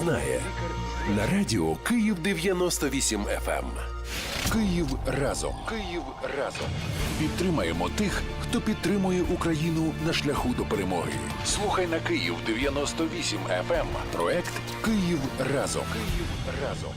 знає на радіо Київ 98 FM. Київ разом. Київ разом. Підтримаємо тих, хто підтримує Україну на шляху до перемоги. Слухай на Київ 98 FM. Проект Київ разом. Київ разом.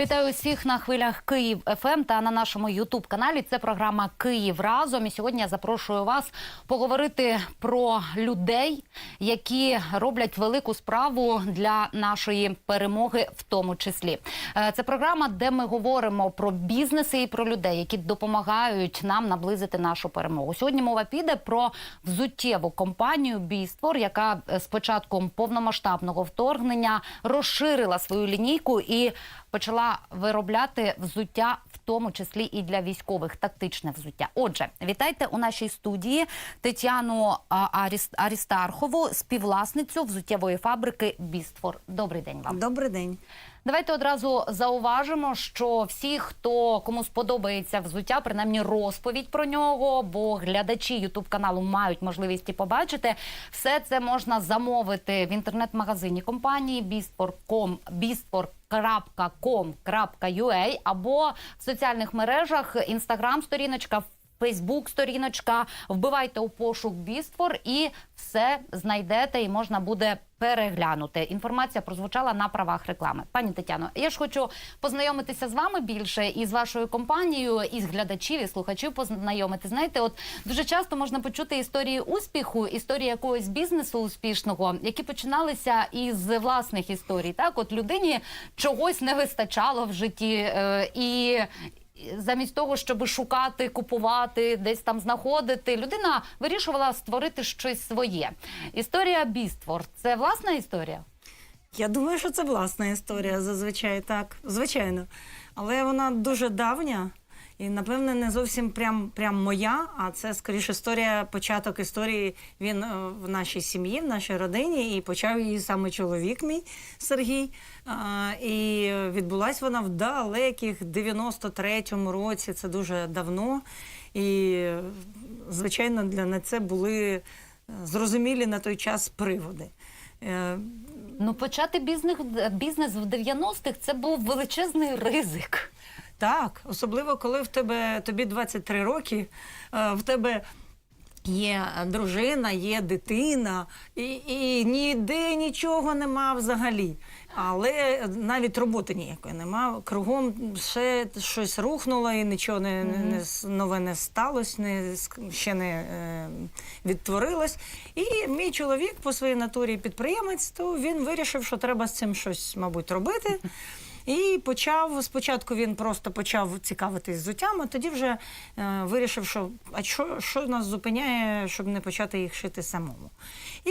Вітаю усіх на хвилях Київ ФМ та на нашому Ютуб каналі. Це програма Київ разом. І сьогодні я запрошую вас поговорити про людей, які роблять велику справу для нашої перемоги, в тому числі. Е, Це програма, де ми говоримо про бізнеси і про людей, які допомагають нам наблизити нашу перемогу. Сьогодні мова піде про взуттєву компанію Біствор, яка е, з початком повномасштабного вторгнення розширила свою лінійку і почала виробляти взуття, в тому числі і для військових тактичне взуття. Отже, вітайте у нашій студії Тетяну Аріс- Арістархову, співвласницю взуттєвої фабрики Біствор. Добрий день вам. Добрий день. Давайте одразу зауважимо, що всі, хто кому сподобається взуття, принаймні розповідь про нього, бо глядачі Ютуб каналу мають можливість побачити. Все це можна замовити в інтернет-магазині компанії bistfor.com, bistfor.com.ua або в соціальних мережах інстаграм-сторіночка. Фейсбук сторіночка, вбивайте у пошук Біствор і все знайдете, і можна буде переглянути. Інформація прозвучала на правах реклами. Пані Тетяно, я ж хочу познайомитися з вами більше і з вашою компанією, і з глядачів, і слухачів познайомити. Знаєте, от дуже часто можна почути історії успіху, історії якогось бізнесу успішного, які починалися із власних історій. Так, от людині чогось не вистачало в житті, е, і замість того, щоб шукати, купувати, десь там знаходити, людина вирішувала створити щось своє. Історія Біствор це власна історія? Я думаю, що це власна історія, зазвичай так. Звичайно. Але вона дуже давня і, напевне, не зовсім прям, прям моя, а це скоріше історія, початок історії. Він е, в нашій сім'ї, в нашій родині, і почав її саме чоловік мій Сергій. І відбулась вона в далеких 93-му році. Це дуже давно. І, звичайно, для на це були е, зрозумілі на той час приводи. Е, Ну, почати бізнес, бізнес в 90-х це був величезний ризик. Так, особливо коли в тебе тобі 23 роки, е, в тебе є дружина, є дитина, і, і ніде нічого нема взагалі. Але навіть роботи ніякої нема. Кругом ще щось рухнуло і нічого не, не, не нове не сталося, не, ще не е, відтворилось. І мій чоловік по своїй натурі підприємець, то він вирішив, що треба з цим щось, мабуть, робити. І почав спочатку він просто почав цікавитись взуттям, а тоді вже е, вирішив, що а що, що нас зупиняє, щоб не почати їх шити самому. І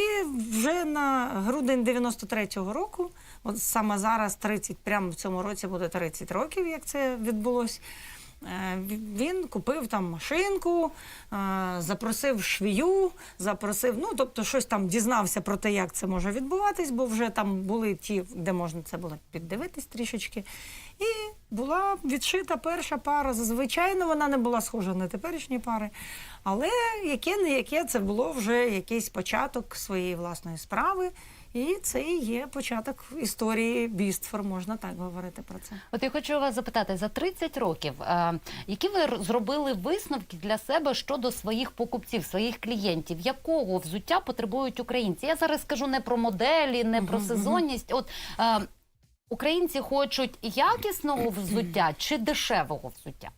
вже на грудень 93-го року, от саме зараз 30, прямо в цьому році буде 30 років, як це відбулось. Е, Він купив там машинку, е, запросив швію, запросив, ну тобто щось там дізнався про те, як це може відбуватись, бо вже там були ті, де можна це було піддивитись трішечки. І була відшита перша пара. Звичайно, вона не була схожа на теперішні пари, але яке не яке це було вже якийсь початок своєї власної справи. І це і є початок історії Біствор, можна так говорити про це. От я хочу вас запитати за 30 років, е, які ви зробили висновки для себе щодо своїх покупців, своїх клієнтів, якого взуття потребують українці? Я зараз скажу не про моделі, не про сезонність. От е, українці хочуть якісного взуття чи дешевого взуття?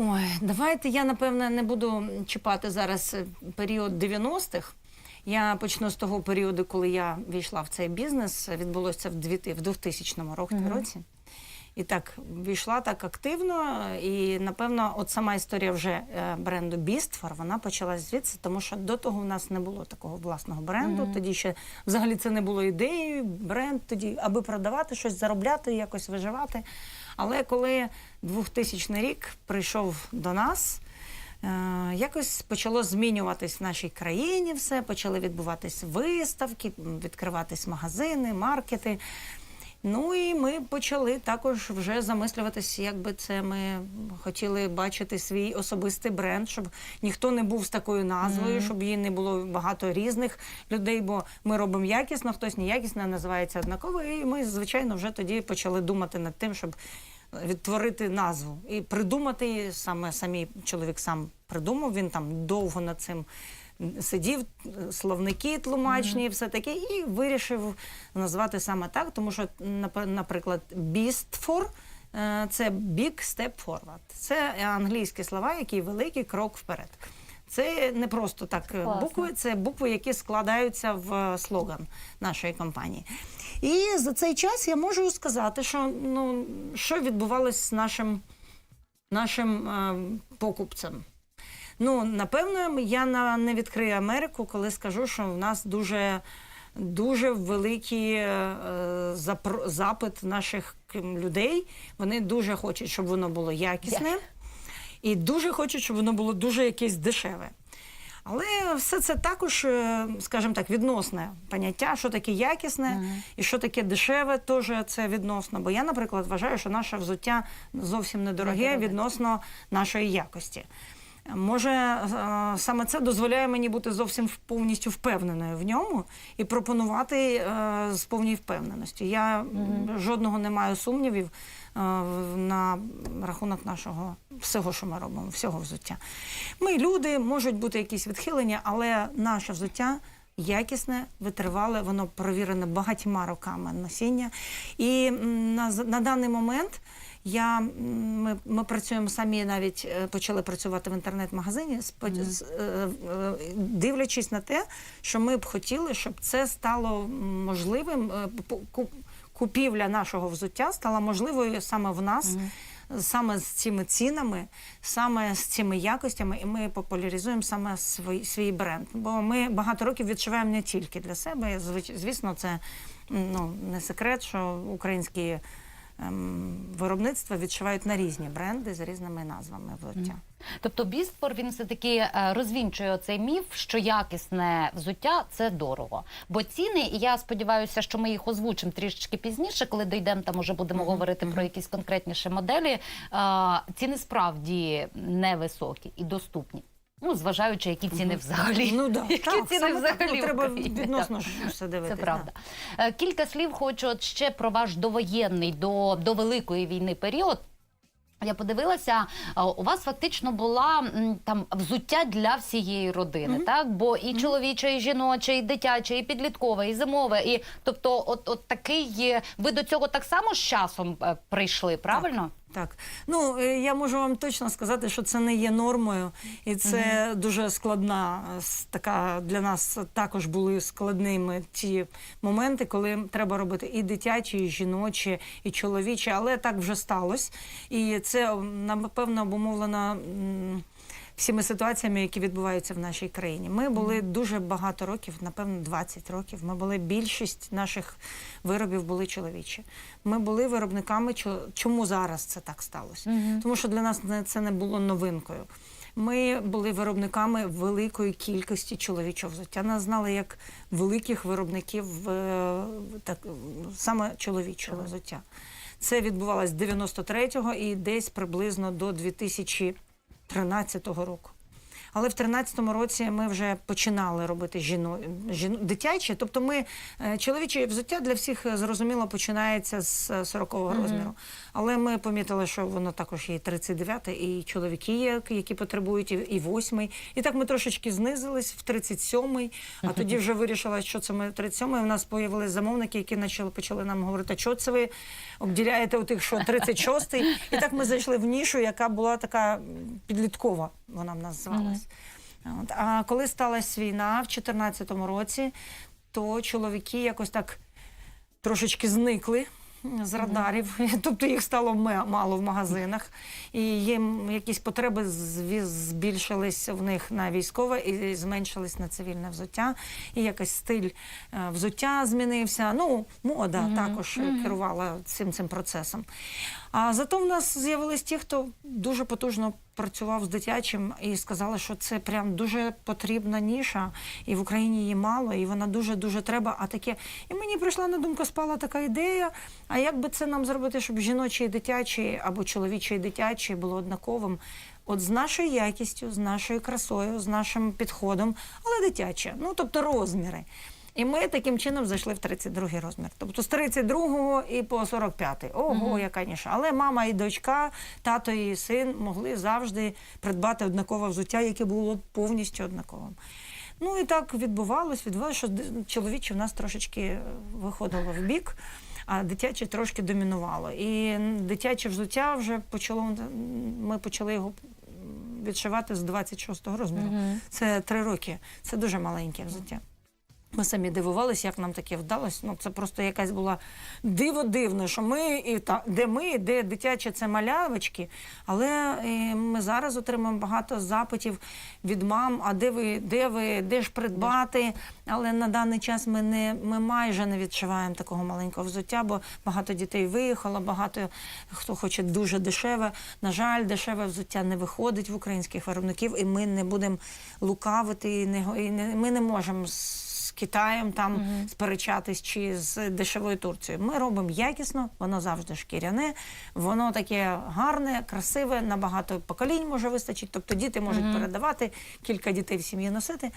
Ой, давайте я напевне не буду чіпати зараз період 90-х. Я почну з того періоду, коли я війшла в цей бізнес. Відбулося це в 2000 в 2000 ро- році. І так війшла так активно. І напевно, от сама історія вже е, бренду Біствор, вона почалась звідси, тому що до того в нас не було такого власного бренду. Тоді ще взагалі це не було ідеєю. Бренд тоді, аби продавати щось, заробляти, якось виживати. Але коли 2000 рік прийшов до нас. Е, Якось почало змінюватись в нашій країні все, почали відбуватись виставки, відкриватись магазини, маркети. Ну і ми почали також вже замислюватися, як би це ми хотіли бачити свій особистий бренд, щоб ніхто не був з такою назвою, щоб її не було багато різних людей, бо ми робимо якісно, хтось неякісно називається однаково. І ми, звичайно, вже тоді почали думати над тим, щоб відтворити назву і придумати її. Саме самі чоловік сам придумав. Він там довго над цим сидів, словники тлумачні, все таке, і вирішив назвати саме так, тому що, наприклад, «beast for» е, це big step forward. Це англійські слова, які великий крок вперед. Це не просто так е, Класно. букви, це букви, які складаються в е, слоган нашої компанії. І за цей час я можу сказати, що ну що відбувалося з нашим, нашим е, покупцем. Ну, напевно, я на, не відкрию Америку, коли скажу, що в нас дуже, дуже великий е, запро- запит наших людей. Вони дуже хочуть, щоб воно було якісне, і дуже хочуть, щоб воно було дуже якесь дешеве. Але все це також, е, скажімо так, відносне поняття, що таке якісне і що таке дешеве, теж це відносно. Бо я, наприклад, вважаю, що наше взуття зовсім недороге Недороге. відносно нашої якості. Може, е, саме це дозволяє мені бути зовсім повністю впевненою в ньому і пропонувати е, з повною впевненістю. Я м, жодного не маю сумнівів на рахунок нашого всього, що ми робимо, всього взуття. Ми люди, можуть бути якісь відхилення, але наше взуття. Якісне, витривале, воно провірене багатьма роками носіння. І на, на даний момент я, ми, ми працюємо самі, навіть е, почали працювати в інтернет-магазині, е, е, дивлячись на те, що ми б хотіли, щоб це стало можливим. Купівля нашого взуття стала можливою саме в нас, саме з цими цінами, саме з цими якостями, і ми популяризуємо саме свій, свій бренд. Бо ми багато років відчуваємо не тільки для себе. Звісно, це ну, не секрет, що українські ем, виробництва відшивають на різні бренди з різними назвами взуття. Тобто Бістфор він все таки е, розвінчує цей міф, що якісне взуття це дорого. Бо ціни, і я сподіваюся, що ми їх озвучимо трішечки пізніше, коли дійдемо, там уже будемо говорити про якісь конкретніші моделі. Е, Ціни справді невисокі і доступні. Ну, зважаючи, які ціни взагалі. Ну да, які так, ціни саме взагалі Ну, в треба відносно все дивитися. Це правда. Е, Кілька слів хочу от ще про ваш довоєнний до, до великої війни період. Я подивилася, у вас фактично була там взуття для всієї родини, так? Бо і чоловіче, і жіноче, і дитяче, і підліткове, і зимове. І тобто, от, от такий є- ви до цього так само з часом е, прийшли, правильно? Так, ну е, я можу вам точно сказати, що це не є нормою, і це дуже складна е, така для нас також були складними ті моменти, коли треба робити і дитячі, і жіночі, і чоловічі, але так вже сталося. І це напевно обумовлено. Всіми ситуаціями, які відбуваються в нашій країні, ми були дуже багато років, напевно, 20 років. Ми були більшість наших виробів були чоловічі. Ми були виробниками. чо- Чому зараз це так сталося? Тому що для нас не- це не було новинкою. Ми були виробниками великої кількості чоловічого взуття. Нас знали як великих виробників так, саме чоловічого взуття. Це відбувалось з 93-го і десь приблизно до 2013 року. Але в 13-му році ми вже починали робити жіно, жіно, дитяче. Тобто ми е, чоловіче взуття для всіх е, зрозуміло починається з 40-го розміру. Але ми помітили, що воно також є і 39 і чоловіки є, які потребують, і, і 8 І так ми трошечки знизились в 37-й, а тоді вже вирішила, що це ми в 37-й. У нас появились замовники, які почали, почали нам говорити, що це ви обділяєте у тих, що 36-й. І так ми зайшли в нішу, яка була така підліткова, вона в нас звалась. От. А коли сталася війна в 2014 році, то чоловіки якось так трошечки зникли з радарів, тобто їх стало мало в магазинах, і їм якісь потреби збільшились в них на військове і зменшились на цивільне взуття. І якось стиль е, взуття змінився. Ну, мода також е, керувала цим цим процесом. А зато в нас з'явились ті, хто дуже потужно працював з дитячим і сказали, що це прям дуже потрібна ніша, і в Україні її мало, і вона дуже дуже треба. А таке, і мені прийшла на думку, спала така ідея. А як би це нам зробити, щоб жіночий і дитячий або чоловічий і дитячий було однаковим? От з нашою якістю, з нашою красою, з нашим підходом, але дитяче, ну тобто розміри. І ми таким чином зайшли в 32 розмір. Тобто з 32 і по 45. Ого, яка ніша. Але мама і дочка, тато і син могли завжди придбати однакове взуття, яке було повністю однаковим. Ну і так відбувалось, відбувалося, що чоловіче в нас трошечки е, виходило в бік, а дитяче трошки домінувало. І дитяче взуття вже почало, ми почали його відшивати з 26-го розміру. Це три роки. Це дуже маленьке взуття. Ми самі дивувалися, як нам таке вдалося. Ну, це просто якась була диво дивно, що ми і та де ми, де дитяче це малявочки. Але е, ми зараз отримуємо багато запитів від мам. А де ви, де ви, де ж придбати? Але на даний час ми не ми майже не відшиваємо такого маленького взуття, бо багато дітей виїхало, багато хто хоче дуже дешеве. На жаль, дешеве взуття не виходить в українських виробників, і ми не будемо лукавити, і не, і не ми не можемо Китаєм там сперечатись чи з дешевою Турцією. Ми робимо якісно, воно завжди шкіряне, воно таке гарне, красиве, на багато поколінь може вистачить. Тобто діти можуть передавати, кілька дітей в сім'ї носити.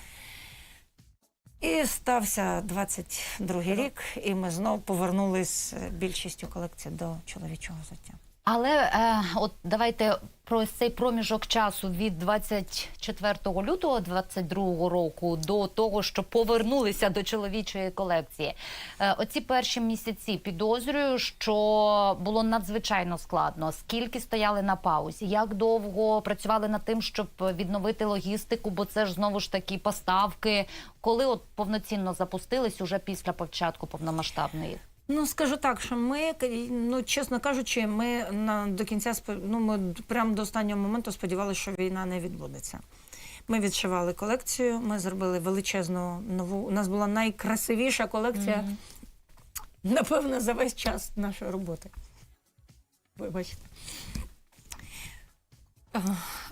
І стався 22 рік, і ми знову повернулись більшістю колекції до чоловічого взуття. Але е, от давайте про цей проміжок часу від 24 лютого 22 року до того, що повернулися до чоловічої колекції. Е, оці перші місяці підозрюю, що було надзвичайно складно. Скільки стояли на паузі, як довго працювали над тим, щоб відновити логістику, бо це ж знову ж таки поставки. Коли от повноцінно запустились уже після початку повномасштабної. Ну скажу так, що ми ну чесно кажучи, ми на до кінця ну, ми прямо до останнього моменту сподівалися, що війна не відбудеться. Ми відшивали колекцію, ми зробили величезну нову. У нас була найкрасивіша колекція, напевно, за весь час нашої роботи. Вибачте.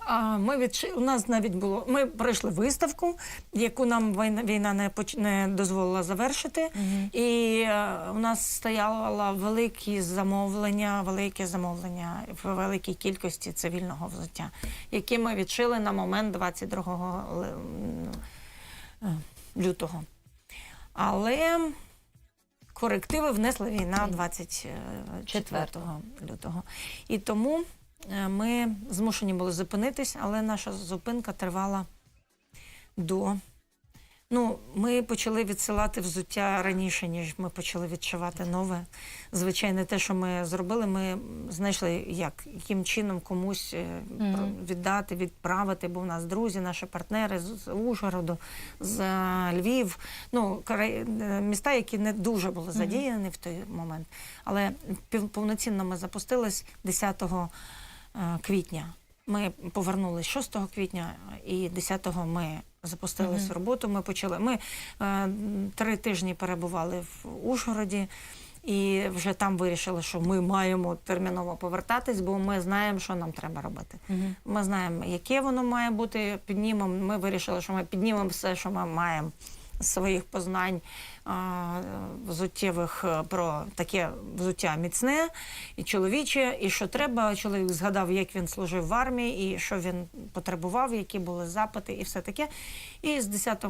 А ми відши... У нас навіть було. Ми пройшли виставку, яку нам війна, війна не, поч... не дозволила завершити. І е, у нас стояло великі замовлення, велике замовлення в великій кількості цивільного взуття, які ми відшили на момент 22 ли- м, е, лютого. Але корективи внесла війна 24 лютого. І тому е, ми змушені були зупинитись, але наша зупинка тривала до. Ну, ми почали відсилати взуття раніше, ніж ми почали відшивати нове. Звичайно, те, що ми зробили, ми знайшли, як, яким чином комусь е, віддати, відправити, бо в нас друзі, наші партнери з, Ужгороду, з е, Львів, ну, е, міста, які не дуже були задіяні в той момент. Але повноцінно ми запустились 10 е, квітня. Ми повернулись 6 квітня і 10-го ми запустились в роботу. Ми почали. Ми е, три тижні перебували в Ужгороді. І вже там вирішили, що ми маємо терміново повертатись, бо ми знаємо, що нам треба робити. Ми знаємо, яке воно має бути. Піднімемо. Ми вирішили, що ми піднімемо все, що ми маємо з своїх познань взуттєвих е, про таке взуття міцне і чоловіче, і що треба. Чоловік згадав, як він служив в армії, і що він потребував, які були запити, і все таке. І з 10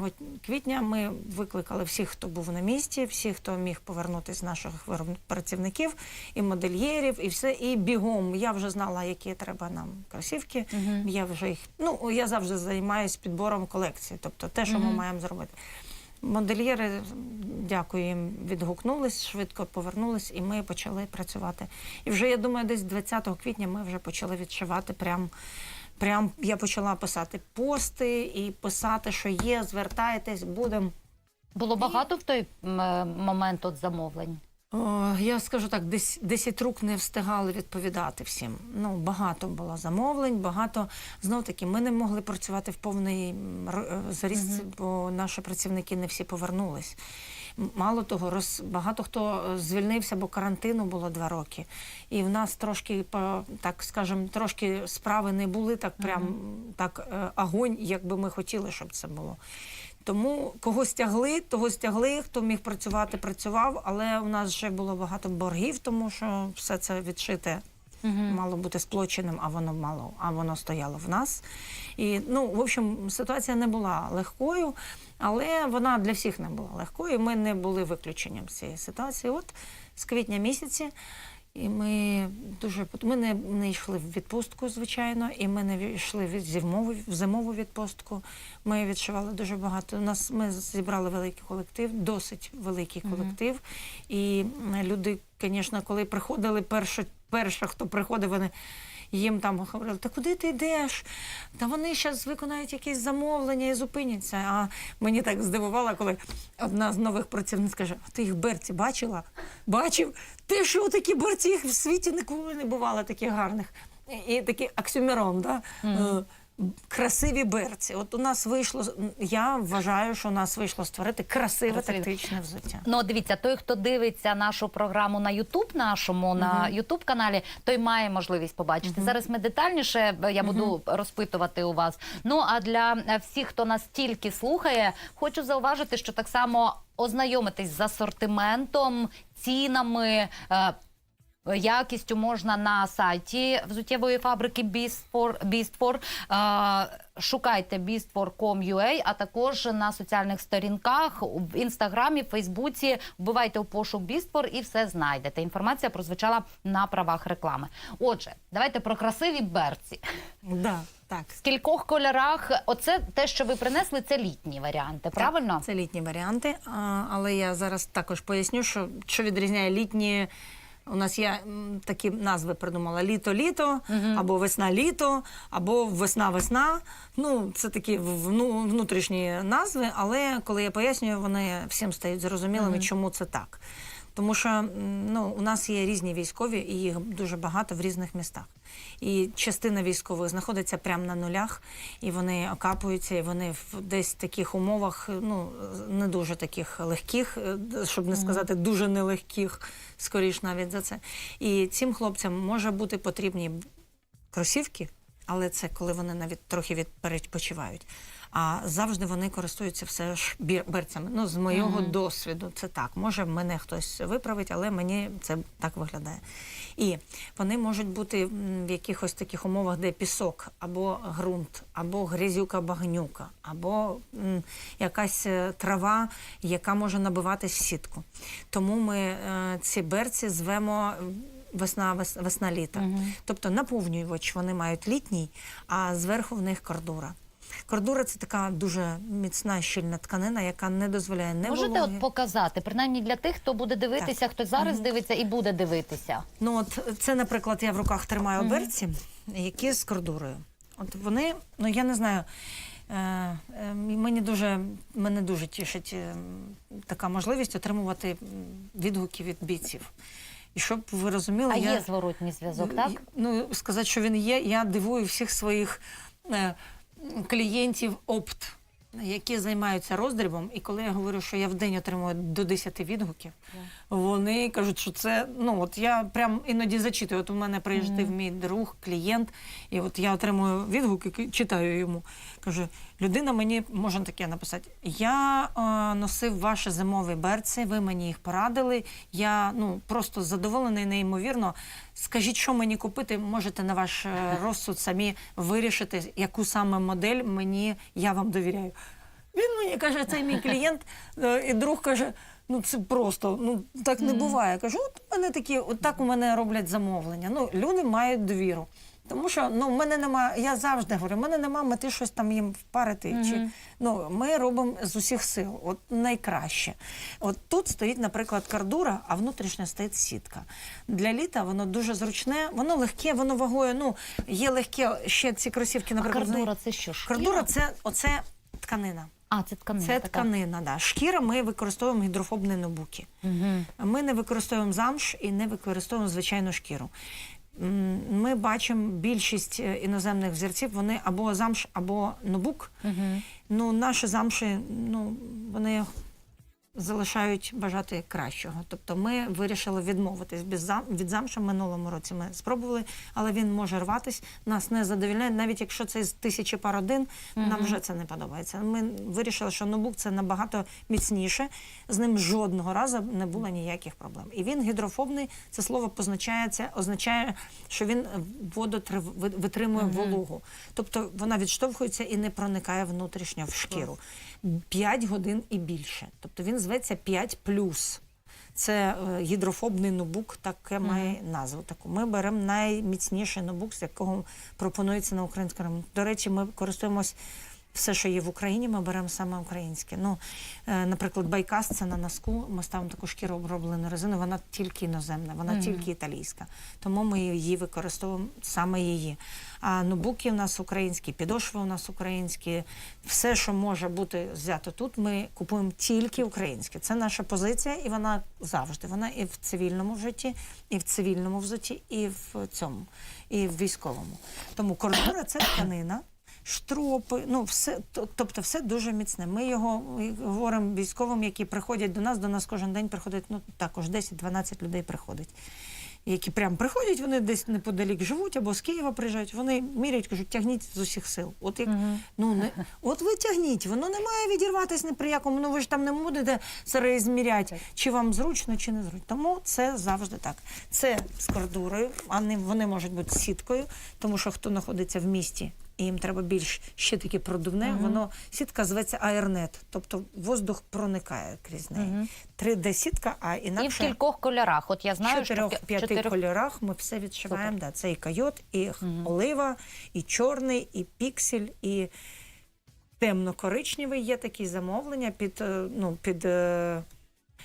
квітня ми викликали всіх, хто був на місці, всіх, хто міг повернутися з наших працівників, і модельєрів, і все. І бігом. Я вже знала, які треба нам кросівки. Я вже їх. Ну я завжди займаюся підбором колекції, тобто те, що ми маємо зробити. Модельєри, дякую їм, відгукнулись, швидко повернулись, і ми почали працювати. І вже я думаю, десь 20 квітня ми вже почали відшивати. Прям, прям я почала писати пости і писати, що є, звертайтесь, будемо. Було багато в той е, момент от замовлень. О, я скажу так, десь 10 рук не встигали відповідати всім. Ну, багато було замовлень, багато. Знов таки, ми не могли працювати в повний м, р- е, бо наші працівники не всі повернулись. Мало того, роз, багато хто е, звільнився, бо карантину було два роки. І в нас трошки, так скажем, трошки справи не були так прям так е, огонь, як би ми хотіли, щоб це було. Тому кого стягли, того стягли, хто міг працювати, працював, але у нас вже було багато боргів, тому що все це відшите мало бути сплоченим, а воно мало, а воно стояло в нас. І ну, в общем, ситуація не була легкою, але вона для всіх не була легкою. Ми не були виключенням з цієї ситуації. От з квітня місяці. І ми дуже ми не, не йшли в відпустку, звичайно, і ми не йшли від зимову, в зимову відпустку. Ми відшивали дуже багато. У нас ми зібрали великий колектив, досить великий колектив. І люди, звісно, коли приходили, перші, перша, хто приходив, вони їм там говорили, та куди ти йдеш? Та вони зараз виконають якісь замовлення і зупиняться. А мені так здивувало, коли одна з нових працівниць каже: «А ти їх берці бачила? Бачив? Ти що такі берці? Їх в світі ніколи не бувало таких гарних. І, і такий оксюмерон, да? Е, Красиві берці. От у нас вийшло, я вважаю, що у нас вийшло створити красиве Красиві. тактичне взуття. Ну, дивіться, той, хто дивиться нашу програму на Ютуб нашому, на Ютуб каналі, той має можливість побачити. Зараз ми детальніше е, я буду розпитувати у вас. Ну а для е, всіх, хто нас тільки слухає, хочу зауважити, що так само ознайомитись з асортиментом, цінами. Е, Якістю можна на сайті взуттєвої фабрики Beastfor. Е, шукайте beastfor.com.ua, а також на соціальних сторінках в інстаграмі, Фейсбуці. Вбивайте у пошук Beastfor і все знайдете. Інформація прозвучала на правах реклами. Отже, давайте про красиві берці. Да, так. В кількох кольорах. Оце те, що ви принесли, це літні варіанти. Правильно? Так, це літні варіанти. Але я зараз також поясню, що, що відрізняє літні. У нас є м, такі назви придумала літо-літо, або весна-літо, або весна-весна. Ну, це такі вну- внутрішні назви, але коли я пояснюю, вони всім стають зрозумілими, чому це так. Тому що ну, у нас є різні військові, і їх дуже багато в різних містах. І частина військових знаходиться прямо на нулях, і вони окапуються, і вони в десь таких умовах, ну не дуже таких легких, е, щоб не сказати дуже нелегких, скоріш навіть за це. І цим хлопцям може бути потрібні кросівки, але це коли вони навіть трохи відпередпочивають. А завжди вони користуються все ж бір- берцями. Ну, з моєго досвіду, це так. Може, мене хтось виправить, але мені це так виглядає. І вони можуть бути в якихось таких умовах, де пісок, або ґрунт, або грязюка-багнюка, або м, якась е, трава, яка може набиватись в сітку. Тому ми е, ці берці звемо. Весна, вес- весна літа. Тобто наповнювач вони мають літній, а зверху в них кордура. Кордура це така дуже міцна щільна тканина, яка не дозволяє не Можете вологи. от показати, принаймні для тих, хто буде дивитися, хто зараз дивиться і буде дивитися. Ну от це, наприклад, я в руках тримаю берці, які з кордурою. От вони, ну я не знаю. Е, е, мені дуже мене дуже тішить е, така можливість отримувати відгуки від бійців. І щоб ви розуміли, А я, є зворотній зв'язок, так? Ну, сказати, що він є, я дивую всіх своїх клієнтів опт, які займаються роздрібом. І коли я говорю, що я в день отримую до 10 відгуків, вони кажуть, що це ну от я прям іноді зачитую. От у мене приїжджав мій друг, клієнт, і от я отримую відгуки, читаю йому. Каже, людина мені може таке написати: Я е, носив ваші зимові берці, ви мені їх порадили. Я ну просто задоволений, неймовірно. Скажіть, що мені купити? Можете на ваш е, розсуд самі вирішити, яку саме модель мені я вам довіряю. Він мені каже, цей мій клієнт е, і друг каже. Ну це просто ну так не буває. Кажу, от у мене такі, от так у мене роблять замовлення. Ну люди мають довіру. Тому що ну в мене немає, я завжди говорю, в мене немає мети щось там їм впарити. Чи ну ми робимо з усіх сил, от найкраще. От тут стоїть, наприклад, кардура, а внутрішня стоїть сітка. Для літа воно дуже зручне, воно легке, воно вагою. Ну є легке ще ці кросівки, А наприклад. кардура це що? шкіра? кардура це оце тканина. А, це тканина. Це така. тканина, да. Шкіра ми використовуємо гідрофобні нобуки. Мгм. Ми не використовуємо замш і не використовуємо звичайну шкіру. Ми бачимо більшість е, іноземних взірців, вони або замш, або нобук. Угу. Ну, наші замші, ну, вони залишають бажати кращого. Тобто ми вирішили відмовитись від зам від замша в минулому році. Ми спробували, але він може рватись. Нас не задовільняє, навіть якщо це з тисячі пар один, нам вже це не подобається. Ми вирішили, що ноутбук це набагато міцніше. З ним жодного разу не було ніяких проблем. І він гідрофобний. Це слово позначається, означає, що він воду витримує вологу. Тобто вона відштовхується і не проникає внутрішньо в шкіру. 5 годин і більше. Тобто він зветься 5 Це е, гідрофобний ноутбук, таке має назву таку. Ми беремо найміцніший ноутбук, з якого пропонується на українському ринку. До речі, ми користуємось все, що є в Україні, ми беремо саме українське. Ну, е, наприклад, байкас це на носку. Ми ставимо таку шкіру оброблену резину, вона тільки іноземна, вона тільки італійська. Тому ми її використовуємо саме її. А ноутбуки у нас українські, підошви у нас українські. Все, що може бути взято тут, ми купуємо тільки українське. Це наша позиція, і вона завжди. Вона і в цивільному житті, і в цивільному взуті, і в цьому, і в військовому. Тому кордура це тканина. Штропи, ну все, тобто все дуже міцне. Ми його говоримо військовим, які приходять до нас. До нас кожен день приходить, ну також 10-12 людей приходить. Які прям приходять, вони десь неподалік живуть або з Києва приїжджають. Вони міряють, кажуть, тягніть з усіх сил. От як ну не от ви тягніть, воно не має відірватися ні при якому. Ну ви ж там не будете зміряти, чи вам зручно, чи не зручно. Тому це завжди так. Це з кордурою, а не вони можуть бути сіткою, тому що хто знаходиться в місті. І їм треба більш ще таке продувне. Воно сітка зветься аернет, тобто воздух проникає крізь неї. 3D сітка, а інакше... І в кількох кольорах. От я знаю, що чотирьох в п'яти чотирьох- кольорах ми все відшиваємо. Да, це і койот, і олива, і чорний, і піксель, і темно-коричневий. Є такі замовлення під, е, ну, під е,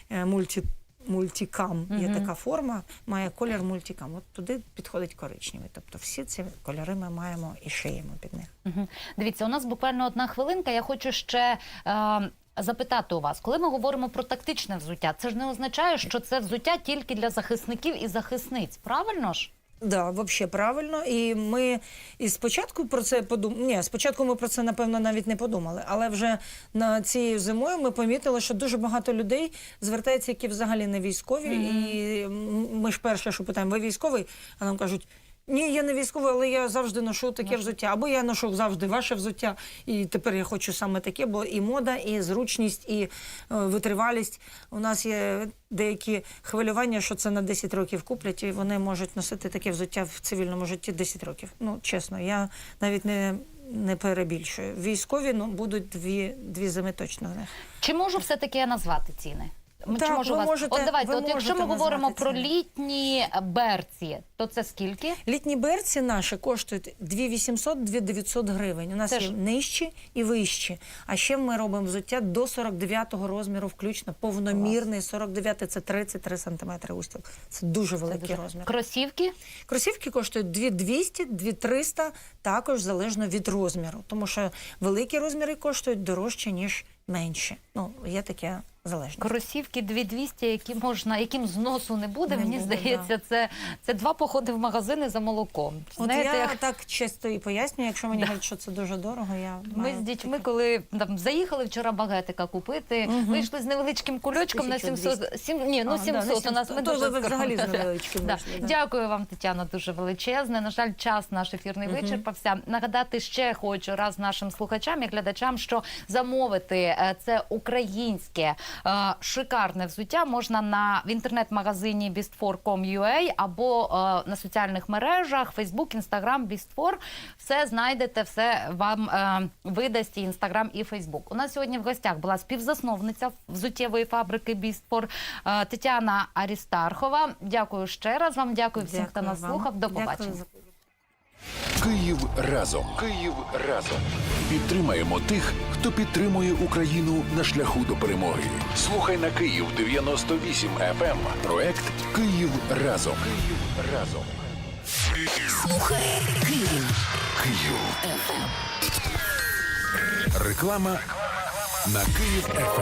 е, мульті. Мультикам є така форма, має колір мультикам. От туди підходить коричневий. Тобто всі ці кольори ми маємо і шиємо під них. Мгм. Дивіться, у нас буквально одна хвилинка. Я хочу ще. Е... Запитати у вас, коли ми говоримо про тактичне взуття, це ж не означає, що це взуття тільки для захисників і захисниць. Правильно ж? Да, вообще правильно. І ми і спочатку про це подумали. Ні, спочатку ми про це напевно навіть не подумали. Але вже на цією зимою ми помітили, що дуже багато людей звертається, які взагалі не військові. І ми ж перше, що питаємо, ви військовий? А нам кажуть. Ні, я не військовий, але я завжди ношу таке взуття. Або я ношу завжди ваше взуття, і тепер я хочу саме таке, бо і мода, і зручність, і е, витривалість. У нас є деякі хвилювання, що це на 10 років куплять, і вони можуть носити таке взуття в цивільному житті 10 років. Ну, чесно, я навіть не, не перебільшую. Військові ну, будуть дві, дві зими точно. Чи можу все таки я назвати ціни? М, Так, Чи можу ви вас? можете- от давайте, ви от якщо ми говоримо назвати про літні берці, то це скільки? Літні берці наші коштують 2800-2900 гривень. У нас Це є ж- нижчі і вищі. А ще ми робимо взуття до 49-го розміру включно, повномірний. 49 це 33 сантиметри устіл. Це дуже великий розмір. Кросівки? Кросівки коштують 2200, 2300, також залежно від розміру. Тому що великі розміри коштують дорожче, ніж менші. Ну, є таке залежно. Кросівки 2200, які можна, яким зносу не буде. Не Мені буде, здається, це, це два походи в магазини за молоком. От Знаєте, я як так часто і пояснюю, якщо мені говорять, що це дуже дорого, я ми маю з дітьми, таке. коли там заїхали вчора багетика купити, вийшли з невеличким кульочком на 700, 1200. сім, ні, ну А, да, 700 на у нас 700. ми дуже ви взагалі з невеличким Да. вийшли, да. Дякую вам, Тетяно, дуже величезне. На жаль, час наш ефірний вичерпався. Нагадати ще хочу раз нашим слухачам і глядачам, що замовити е, це українське шикарне взуття можна на в інтернет-магазині beastfor.com.ua або е, на соціальних мережах Facebook, Instagram, beastfor. Все знайдете, все вам е, видасть і Instagram, і Facebook. У нас сьогодні в гостях була співзасновниця взуттєвої фабрики Beastfor е, Тетяна Арістархова. Дякую ще раз вам. Дякую всім, хто нас вам. слухав. До Дякую побачення. за Київ разом. Київ разом. Підтримаємо тих, хто підтримує Україну на шляху до перемоги. Слухай на Київ 98 FM. Проект Київ разом. Київ разом. Слухай Київ. Київ. Реклама на Київ ФМ.